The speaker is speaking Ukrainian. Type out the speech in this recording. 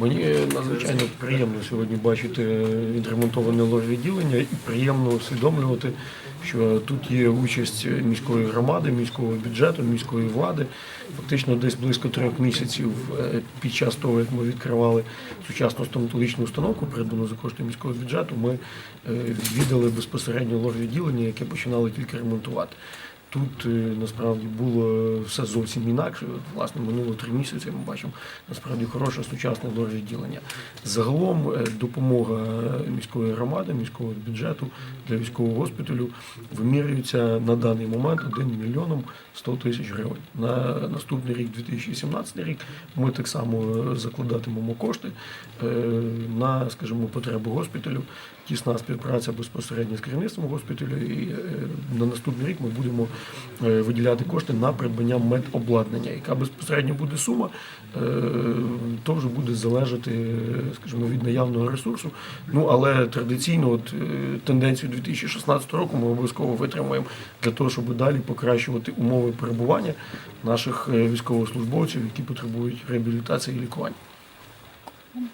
Мені надзвичайно приємно сьогодні бачити відремонтоване ложвідділення і приємно усвідомлювати, що тут є участь міської громади, міського бюджету, міської влади. Фактично десь близько трьох місяців е, під час того, як ми відкривали сучасну стоматологічну установку, придбану за кошти міського бюджету, ми е, відвідали безпосередньо ложвідділення, яке починали тільки ремонтувати. Тут е, насправді було все зовсім інакше. Власне, минуло три місяці. Ми бачимо насправді хороше сучасне відділення. Загалом е, допомога міської громади, міського бюджету для військового госпіталю вимірюється на даний момент 1 мільйоном 100 тисяч гривень. На наступний рік, 2017 рік, ми так само е, закладатимемо кошти на, скажімо, потреби госпіталю. Тісна співпраця безпосередньо з керівництвом госпіталю. І на наступний рік ми будемо е, виділяти кошти на придбання медобладнання. Яка безпосередньо буде сума, е, то вже буде залежати, скажімо, від наявного ресурсу. Ну але традиційно, от е, тенденцію 2016 року ми обов'язково витримаємо для того, щоб далі покращувати умови перебування наших військовослужбовців, які потребують реабілітації і лікування.